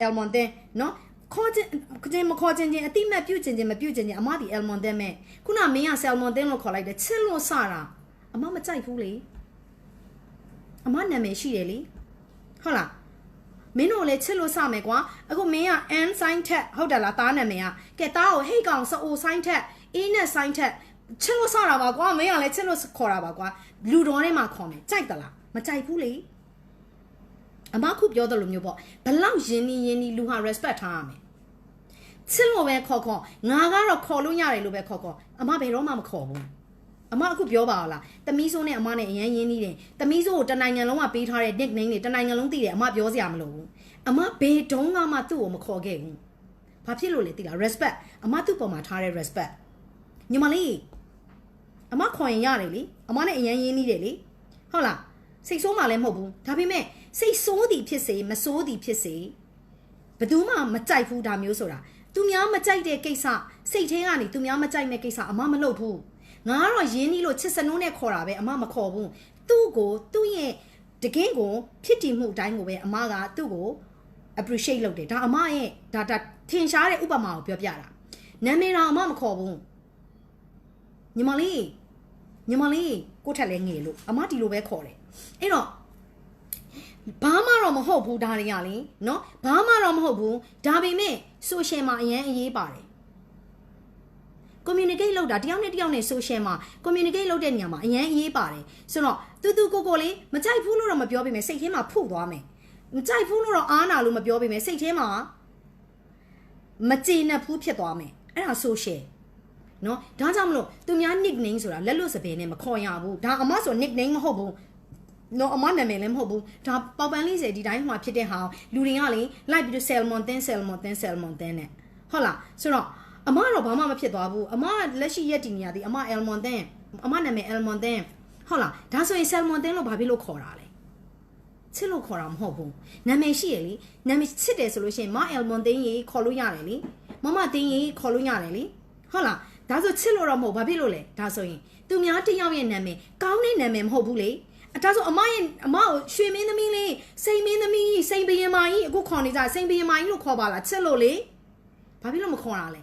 အယ်မွန်တင်နော်ခေါ်ခြင်းခြင်းမခေါ်ခြင်းချင်းအတိမတ်ပြုတ်ခြင်းချင်းမပြုတ်ခြင်းချင်းအမဒီအယ်မွန်တင်မဲ့ခုနမင်းကဆယ်မွန်တင်လို့ခေါ်လိုက်တယ်ချစ်လို့စတာအမမကြိုက်ဘူးလေအမနာမည်ရှိတယ်လေဟုတ်လားမင်းတို့လည်းချစ်လို့စမယ်ကွာအခုမင်းက n sign ထက်ဟုတ်တယ်လားတားနာမည်ကကဲတားကိုဟိတ်ကောင်စအို sign ထက် a နဲ့ sign ထက်ချစ်လို့စတာပါကွာမင်းကလည်းချစ်လို့ခေါ်တာပါကွာလူတော်ထဲမှာခေါ်မယ်ကြိုက်တလားမကြိုက်ဘူးလေ အမခုပြောတယ်လို့မျိုးပေါ့ဘလောက်ယင်းနီယင်းနီလူဟာ respect ထားရမယ်ချစ်လို့ပဲခေါ်ခေါ်ငါကတော့ခေါ်လို့ရတယ်လို့ပဲခေါ်ခေါ်အမဘယ်တော့မှမခေါ်ဘူးအမအခုပြောပါအောင်လားတမီးဆိုးနဲ့အမနဲ့အရန်ရင်းနှီးတယ်တမီးဆိုးကိုတနိုင်ငံလုံးကပေးထားတဲ့ nickname တွေတနိုင်ငံလုံးသိတယ်အမပြောစရာမလိုဘူးအမဘယ်တုန်းကမှသူ့ကိုမခေါ်ခဲ့ဘူးဘာဖြစ်လို့လဲသိလား respect အမသူ့ပေါ်မှာထားတဲ့ respect ညီမလေးအမခေါ်ရင်ရတယ်လေအမနဲ့အရန်ရင်းနှီးတယ်လေဟုတ်လားစိတ်ဆိုးမှလည်းမဟုတ်ဘူးဒါပေမဲ့ စိတ်ဆိုးသည်ဖြစ်စေမဆိုးသည်ဖြစ်စေဘယ်သူမှမကြိုက်ဘူးဒါမျိုးဆိုတာသူများမကြိုက်တဲ့ကိစ္စစိတ်ထဲကနေသူများမကြိုက်တဲ့ကိစ္စအမမလုပ်ဘူးငါကတော့ရင်းနှီးလို့ချစ်စနိုးနဲ့ခေါ်တာပဲအမမခေါ်ဘူးသူ့ကိုသူ့ရဲ့တကင်းကိုဖြစ်တည်မှုအတိုင်းကိုပဲအမကသူ့ကို appreciate လုပ်တယ်ဒါအမရဲ့ဒါဒါထင်ရှားတဲ့ဥပမာကိုပြောပြတာနာမည်တော်အမမခေါ်ဘူးညီမလေးညီမလေးကိုထက်လဲငယ်လို့အမဒီလိုပဲခေါ်တယ်အဲ့တော့ ဘာမှတော့မဟုတ်ဘူးဒါတွေကလေနော်ဘာမှတော့မဟုတ်ဘူးဒါပေမဲ့ social မှာအရင်အရေးပါတယ် communicate လုပ်တာတယောက်နဲ့တယောက်နဲ့ social မှာ communicate လုပ်တဲ့နေရာမှာအရင်အရေးပါတယ်ဆိုတော့တူတူကိုကိုလေးမကြိုက်ဘူးလို့တော့မပြောပြမယ်စိတ်ထဲမှာဖုတ်သွားမယ်မကြိုက်ဘူးလို့တော့အားနာလို့မပြောပြမယ်စိတ်ထဲမှာမကျေနပ်ဘူးဖြစ်သွားမယ်အဲ့ဒါ social နော်ဒါကြောင့်မလို့သူများ nickname ဆိုတာလက်လွတ်စပယ်နဲ့မခေါ်ရဘူးဒါအမဆို nickname မဟုတ်ဘူး နော်အမနာမည်လည်းမဟုတ်ဘူးဒါပေါပန်လေးစေဒီတိုင်းဟိုမှာဖြစ်တဲ့ဟာလူတွေကလေလိုက်ပြီးတော့ salmon thin salmon thin salmon thin နဲ့ဟုတ်လားဆိုတော့အမကတော့ဘာမှမဖြစ်သွားဘူးအမကလက်ရှိရက်တည်နေရသည်အမ almon thin အမနာမည် almon thin ဟုတ်လားဒါဆိုရင် salmon thin လို့ဘာဖြစ်လို့ခေါ်တာလဲချစ်လို့ခေါ်တာမဟုတ်ဘူးနာမည်ရှိရလေနာမည်ချစ်တယ်ဆိုလို့ရှိရင်မ almon thin ရေခေါ်လို့ရတယ်လေမမ thin ရေခေါ်လို့ရတယ်လေဟုတ်လားဒါဆိုချစ်လို့တော့မဟုတ်ဘာဖြစ်လို့လဲဒါဆိုရင်သူများတစ်ယောက်ရဲ့နာမည်ကောင်းတဲ့နာမည်မဟုတ်ဘူးလေ အဒါဆိုအမရဲ့အမကိုရွှေမင်းသမီးလေးစိန်မင်းသမီးစိန်ဘရင်မကြီးအခုခေါ်နေကြစိန်ဘရင်မကြီးလို့ခေါ်ပါလားချစ်လို့လေဘာဖြစ်လို့မခေါ်တာလဲ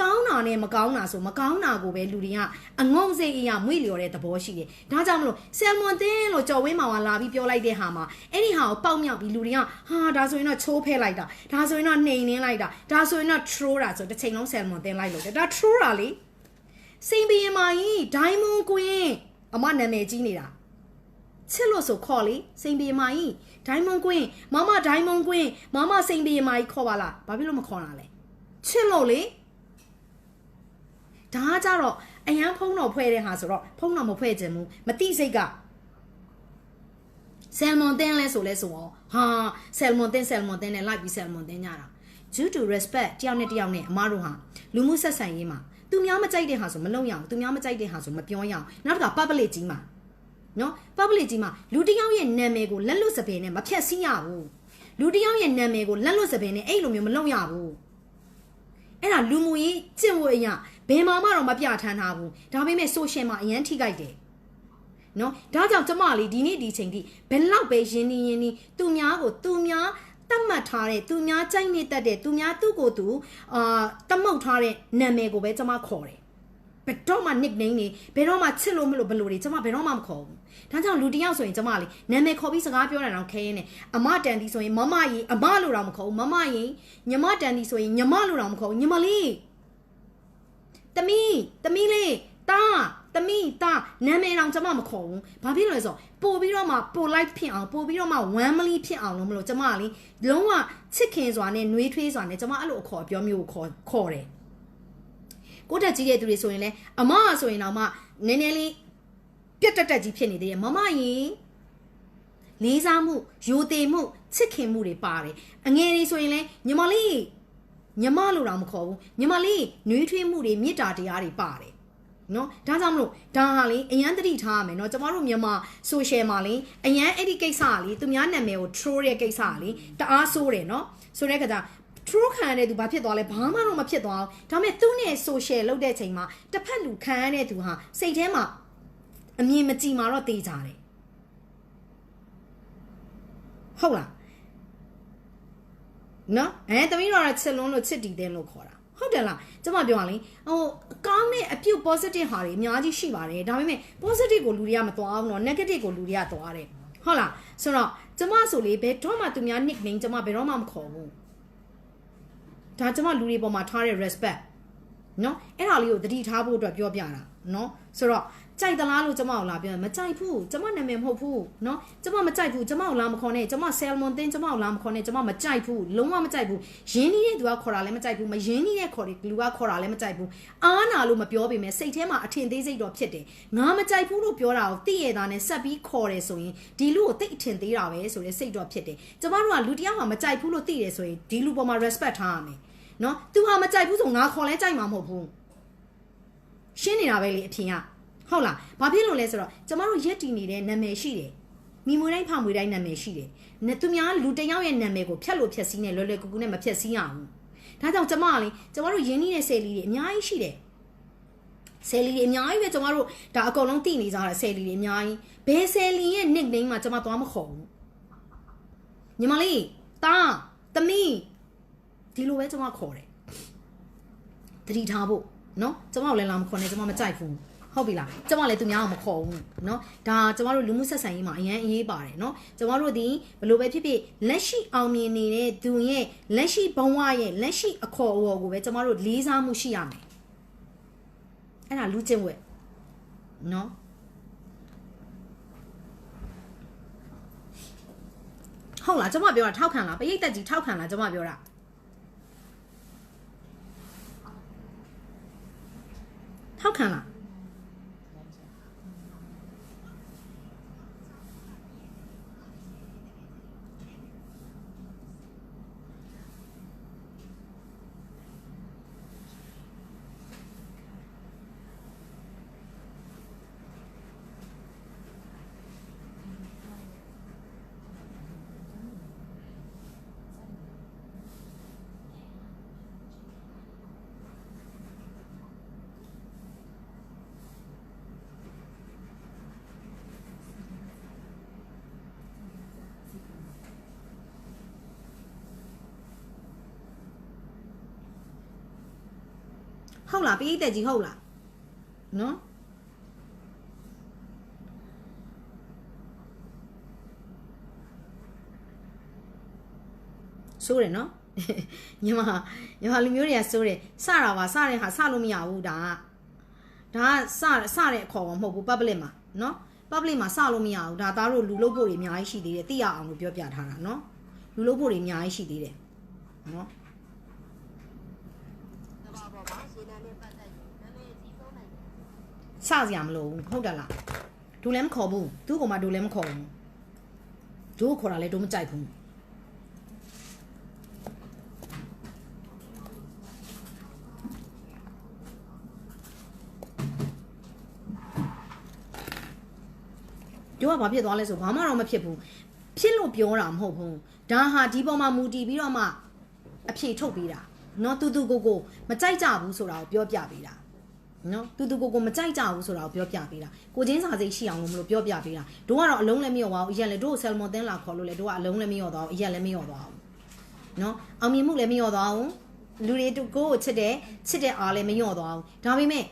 ကောင်းတာနဲ့မကောင်းတာဆိုမကောင်းတာကိုပဲလူတွေကအငုံစိတ်အရာမွေ့လျော်တဲ့သဘောရှိတယ်ဒါကြောင့်မလို့ဆယ်မွန်တင်းလို့ကြော်ဝင်းမောင်ကလာပြီးပြောလိုက်တဲ့ဟာမှာအဲ့ဒီဟာကိုပေါက်မြောက်ပြီးလူတွေကဟာဒါဆိုရင်တော့ချိုးဖဲလိုက်တာဒါဆိုရင်တော့နှိမ်နှင်းလိုက်တာဒါဆိုရင်တော့ throw တာဆိုတစ်ချိန်လုံးဆယ်မွန်တင်းလိုက်လို့တယ်ဒါ throw တာလေစိန်ဘရင်မကြီးဒိုင်းမွန်ကွင်းအမနာမည်ကြီးနေတာ ချစ်လို့ဆိုခေါ်လေစိန်ဘရင်မကြီးဒိုင်းမွန်ကွင်းမမဒိုင်းမွန်ကွင်းမမစိန်ဘရင်မကြီးခေါ်ပါလားဘာဖြစ်လို့မခေါ်တာလဲချစ်လို့လေဒါကကြတော့အရန်ဖုံးတော်ဖွဲ့တဲ့ဟာဆိုတော့ဖုံးတော်မဖွဲ့ခြင်းဘူးမတိစိတ်ကဆယ်မွန်တင်းလဲဆိုလဲဆိုတော့ဟာဆယ်မွန်တင်းဆယ်မွန်တင်းနဲ့လိုက်ပြီးဆယ်မွန်တင်းညတာ due to respect တယောက်နဲ့တယောက်နဲ့အမားတို့ဟာလူမှုဆက်ဆံရေးမှာသူများမကြိုက်တဲ့ဟာဆိုမလုပ်ရအောင်သူများမကြိုက်တဲ့ဟာဆိုမပြောရအောင်နောက်တစ်ခါ public ကြီးမှာ နော် public ကြီးမှာလူတစ်ယောက်ရဲ့နာမည်ကိုလက်လွတ်စပယ်နဲ့မဖြတ်စည်းရဘူးလူတစ်ယောက်ရဲ့နာမည်ကိုလက်လွတ်စပယ်နဲ့အဲ့လိုမျိုးမလုပ်ရဘူးအဲ့ဒါလူမှုရေးကျင့်ဝတ်အရာဘယ်မှာမှတော့မပြဋ္ဌာန်းထားဘူးဒါပေမဲ့ social မှာအရန်ထိခိုက်တယ်နော်ဒါကြောင့်ကျမလေးဒီနေ့ဒီချိန်ထိဘယ်လောက်ပဲရင်းနှီးရင်းနှီးသူများကိုသူများတတ်မှတ်ထားတဲ့သူများကြိုက်နေတတ်တဲ့သူများသူ့ကိုယ်သူအာတမုတ်ထားတဲ့နာမည်ကိုပဲကျမခေါ်တယ် ဘယ်တော့မှ nickname နေဘယ်တော့မှချစ်လို့မလို့ဘယ်လိုတွေကျမဘယ်တော့မှမခေါ်ဘူးဒါကြောင့်လူတစ်ယောက်ဆိုရင်ကျမလေးနာမည်ခေါ်ပြီးစကားပြောတာတော့ခဲရင်းနဲ့အမတန်တီဆိုရင်မမကြီးအမလို့တော့မခေါ်ဘူးမမကြီးညီမတန်တီဆိုရင်ညီမလို့တော့မခေါ်ဘူးညီမလေးတမီးတမီးလေးတာတမီးတာနာမည်တော့ကျမမခေါ်ဘူးဘာဖြစ်လို့လဲဆိုပို့ပြီးတော့မှပို့လိုက်ဖြစ်အောင်ပို့ပြီးတော့မှ one မလီဖြစ်အောင်လို့မလို့ကျမလေးလုံးဝချစ်ခင်စွာနဲ့နှွေးထွေးစွာနဲ့ကျမအဲ့လိုအခေါ်ပြောမျိုးကိုခေါ်ခေါ်တယ် ကိုတက်ကြီးတဲ့သူတွေဆိုရင်လည်းအမဆိုရင်တော့မှနည်းနည်းလေးပြက်တက်တက်ကြီးဖြစ်နေသေးတယ်မမရင်လေးစားမှုယိုသေးမှုချစ်ခင်မှုတွေပါတယ်အငယ်လေးဆိုရင်လည်းညီမလေးညီမလို့တော့မခေါ်ဘူးညီမလေးနှွေးထွေးမှုတွေမေတ္တာတရားတွေပါတယ်နော်ဒါကြောင့်မလို့ဒါဟာလေအရန်တတိထားရမယ်နော်ကျမတို့မြန်မာ social မှာလေအရန်အဲ့ဒီကိစ္စကလေသူများနာမည်ကို troll တဲ့ကိစ္စကလေတအားဆိုးတယ်နော်ဆိုတဲ့ခါကျ true ခံရတဲ့သူဘာဖြစ်သွားလဲဘာမှတော့မဖြစ်သွားဘူးဒါပေမဲ့သူနဲ့ social လုပ်တဲ့ချိန်မှာတစ်ဖက်လူခံရတဲ့သူဟာစိတ်ထဲမှာအမြင်မကြည်မှာတော့တေးကြတယ်ဟုတ်လားနော်အဲတမီးတို့ကတော့ချစ်လွန်းလို့ချစ်တီတဲ့လို့ခေါ်တာဟုတ်တယ်လားကျမပြောရလေဟိုကောင်းတဲ့အပြုတ် positive ဟာတွေအများကြီးရှိပါတယ်ဒါပေမဲ့ positive ကိုလူတွေကမသွားဘူးနော် negative ကိုလူတွေကသွားတယ်ဟုတ်လားဆိုတော့ကျမဆိုလေဘယ်တော့မှသူများ nickname ကျမဘယ်တော့မှမခေါ်ဘူး ဒါကျမလူတွေပေါ်မှာထားတဲ့ respect နော်အဲ့ဒါလေးကိုသတိထားဖို့အတွက်ပြောပြတာနော်ဆိုတော့ကြိုက်သလားလို့ကျမကိုလာပြောရင်မကြိုက်ဘူးကျမနာမည်မဟုတ်ဘူးနော်ကျမမကြိုက်ဘူးကျမကိုလာမခေါ်နဲ့ကျမ salmon တင်းကျမကိုလာမခေါ်နဲ့ကျမမကြိုက်ဘူးလုံးဝမကြိုက်ဘူးရင်းနှီးတဲ့သူကခေါ်တာလည်းမကြိုက်ဘူးမရင်းနှီးတဲ့ခေါ်တဲ့လူကခေါ်တာလည်းမကြိုက်ဘူးအားနာလို့မပြောပေမဲ့စိတ်ထဲမှာအထင်သေးစိတ်တော့ဖြစ်တယ်ငါမကြိုက်ဘူးလို့ပြောတာကိုသိရတာနဲ့ဆက်ပြီးခေါ်တယ်ဆိုရင်ဒီလူကိုသိအထင်သေးတာပဲဆိုတဲ့စိတ်တော့ဖြစ်တယ်ကျမတို့ကလူတစ်ယောက်ဟာမကြိုက်ဘူးလို့သိတယ်ဆိုရင်ဒီလူပေါ်မှာ respect ထားရမယ် နော် तू ဟာမကြိုက်ဘူးဆိုငါခေါ်လဲကြိုက်မှာမဟုတ်ဘူးရှင်းနေတာပဲလေအထင်ကဟုတ်လားဘာဖြစ်လို့လဲဆိုတော့ကျမတို့ရက်တည်နေတဲ့နာမည်ရှိတယ်မိမွေတိုင်းဖောင်မွေတိုင်းနာမည်ရှိတယ်နဲ့သူများလူတစ်ယောက်ရဲ့နာမည်ကိုဖြတ်လို့ဖြတ်စည်းနေလွယ်လွယ်ကူကူနဲ့မဖြတ်စည်းရဘူးဒါကြောင့်ကျမကလေကျမတို့ရင်းနှီးတဲ့ဆယ်လီတွေအများကြီးရှိတယ်ဆယ်လီတွေအများကြီးပဲကျမတို့ဒါအကုန်လုံးသိနေကြတာဆယ်လီတွေအများကြီးဘယ်ဆယ်လီရဲ့ nickname မှာကျမသွားမခေါ်ဘူးညီမလေးတာသမီး ဒီလိုပဲကျမခေါ်တယ် တတိထားဖို့เนาะကျမကိုလည်းလာမခေါ်နဲ့ကျမမကြိုက်ဘူးဟုတ်ပြီလားကျမလည်းသူများအောင်မခေါ်ဘူးเนาะဒါကျမတို့လူမှုဆက်ဆံရေးမှာအရန်အရေးပါတယ်เนาะကျမတို့ဒီဘယ်လိုပဲဖြစ်ဖြစ်လက်ရှိအောင်မြင်နေတဲ့သူရဲ့လက်ရှိဘဝရဲ့လက်ရှိအခေါ်အဝေါ်ကိုပဲကျမတို့လေးစားမှုရှိရမယ်အဲ့ဒါလူချင်းဝက်เนาะဟုတ်လားကျမပြောတာထောက်ခံလားပရိသတ်ကြီးထောက်ခံလားကျမပြောတာ ထောက်ခံလား ဟုတ်လားပရိသတ်ကြီးဟုတ်လားနော်ဆိုးတယ်နော်ညီမညီမလူမျိုးတွေကဆိုးတယ်စတာပါစတဲ့ဟာစလို့မရဘူးဒါကဒါကစစတဲ့အခေါ်မဟုတ်ဘူး public မှာနော် public မှာစလို့မရဘူးဒါသားတို့လူလုပ်ဖို့တွေအများကြီးရှိသေးတယ်သိရအောင်လို့ပြောပြထားတာနော်လူလုပ်ဖို့တွေအများကြီးရှိသေးတယ်နော် ကဘာပေါ်မှာရှင်းတာနဲ့ပတ်သက်ရင်နာမည်အကြီးဆုံးနိုင်တယ် စစရာမလိုဘူးဟုတ်တယ်လားဒူလည်းမခေါ်ဘူးသူ့ကောင်မဒူလည်းမခေါ်ဘူးဒူကိုခေါ်တာလည်းဒူမကြိုက်ဘူးဒူကဘာဖြစ်သွားလဲဆိုဘာမှတော့မဖြစ်ဘူးဖြစ်လို့ပြောတာမဟုတ်ဘူးဒါဟာဒီပေါ်မှာမူတည်ပြီးတော့မှအဖြေထုတ်ပေးတာเนาะတူတူကိုကိုမကြိုက်ကြဘူးဆိုတာကိုပြောပြပေးတာ နော်တူတူကိုကိုမကြိုက်ကြဘူးဆိုတာကိုပြောပြပေးတာကိုချင်းစာစိတ်ရှိအောင်လို့မလို့ပြောပြပေးတာတို့ကတော့အလုံးလည်းမလျော့ပါဘူးအရက်လည်းတို့ဆယ်မွန်တင်းလာခေါ်လို့လေတို့ကအလုံးလည်းမလျော့သွားဘူးအရက်လည်းမလျော့သွားဘူးနော်အောင်မြင်မှုလည်းမလျော့သွားဘူးလူတွေတို့ကိုကိုချစ်တယ်ချစ်တဲ့အားလည်းမလျော့သွားဘူးဒါပေမဲ့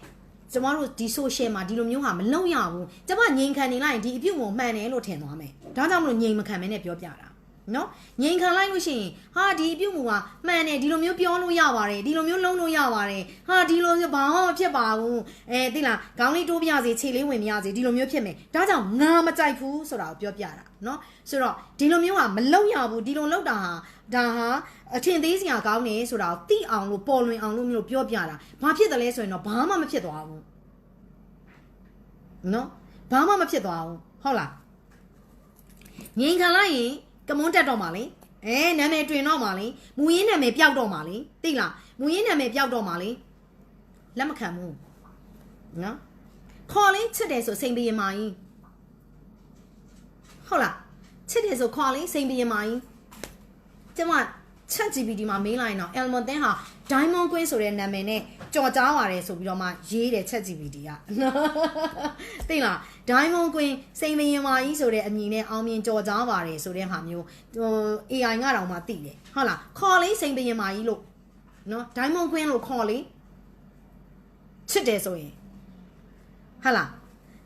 ကျမတို့ဒီ social မှာဒီလိုမျိုးဟာမလုံရဘူးကျမငြိမ်ခံနေလိုက်ရင်ဒီအပြုတ်ကိုမှန်တယ်လို့ထင်သွားမယ်ဒါကြောင့်မလို့ငြိမ်မခံမနဲ့ပြောပြတာ နော်ငြိမ်ခံလိုက်လို့ရှိရင်ဟာဒီအပြုတ်မူကမှန်တယ်ဒီလိုမျိုးပြောလို့ရပါတယ်ဒီလိုမျိုးလုံးလို့ရပါတယ်ဟာဒီလိုမျိုးဘာမှမဖြစ်ပါဘူးအဲသိလားခေါင်းလေးတိုးပြစေခြေလေးဝင်ပြစေဒီလိုမျိုးဖြစ်မယ်ဒါကြောင့်ငါမကြိုက်ဘူးဆိုတာကိုပြောပြတာနော်ဆိုတော့ဒီလိုမျိုးကမလုံရဘူးဒီလိုလောက်တာဟာဒါဟာအထင်သေးစရာကောင်းနေဆိုတာကိုသိအောင်လို့ပေါ်လွင်အောင်လို့မျိုးပြောပြတာဘာဖြစ်တယ်လဲဆိုရင်တော့ဘာမှမဖြစ်သွားဘူးနော်ဘာမှမဖြစ်သွားဘူးဟုတ်လားငိန်ခံလိုက်ရင် ကမွန်းတက်တော့မှာလေအဲနာမည်တွင်တော့မှာလေမူရင်းနာမည်ပျောက်တော့မှာလေသိလားမူရင်းနာမည်ပျောက်တော့မှာလေလက်မခံဘူးနော်ခေါ်လင်းချစ်တယ်ဆိုစိန်ပြေမာကြီးဟုတ်လားချစ်တယ်ဆိုခေါ်လင်းစိန်ပြေမာကြီးကျမ chat GPT မှာမေးလိုက်ရင်တော့ Elmon တင်ဟာ Diamond Queen ဆိုတဲ့နာမည်နဲ့ကြော်ကြားပါတယ်ဆိုပြီးတော့မှရေးတယ် chat GPT ကသိလား Diamond Queen စိန်မရင်မာကြီးဆိုတဲ့အမည်နဲ့အောင်မြင်ကြော်ကြားပါတယ်ဆိုတဲ့ဟာမျိုးဟို AI ငါတောင်မှသိတယ်ဟုတ်လားခေါ်လေးစိန်မရင်မာကြီးလို့နော် Diamond Queen လို့ခေါ်လေးချစ်တယ်ဆိုရင်ဟုတ်လား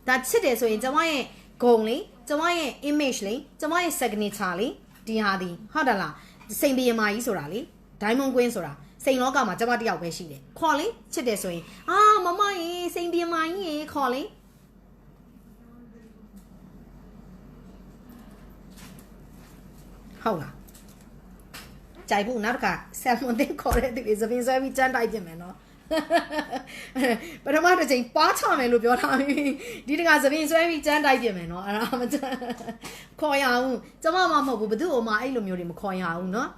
ဒါချစ်တယ်ဆိုရင်ကျွန်မရဲ့ဂုံလေးကျွန်မရဲ့ image လေးကျွန်မရဲ့ signature လေးဒီဟာဒီဟုတ်တယ်လား စိန်ပင်မာကြီးဆိုတာလေ diamond queen ဆိုတာစိန်လောကမှာကျွန်မတစ်ယောက်ပဲရှိတယ်ခေါ်လေချစ်တယ်ဆိုရင်အာမမရေစိန်ပင်မာကြီးရေခေါ်လေဟုတ်လားကြိုက်ဖို့နောက်တစ်ခါဆယ်မွန်တင်ခေါ်တဲ့သူတွေသပင်းဆွဲပြီးကြမ်းတိုက်ပြင်မယ်နော် ပထမတစ်ချိန်ပါချမယ်လို့ပြောထားပြီဒီတခါသပင်းဆွဲပြီးကြမ်းတိုက်ပြင်မယ်နော်အဲ့ဒါမကြမ်းခေါ်ရအောင်ကျမမမဟုတ်ဘူးဘယ်သူ့အမအဲ့လိုမျိုးတွေမခေါ်ရအောင်နော်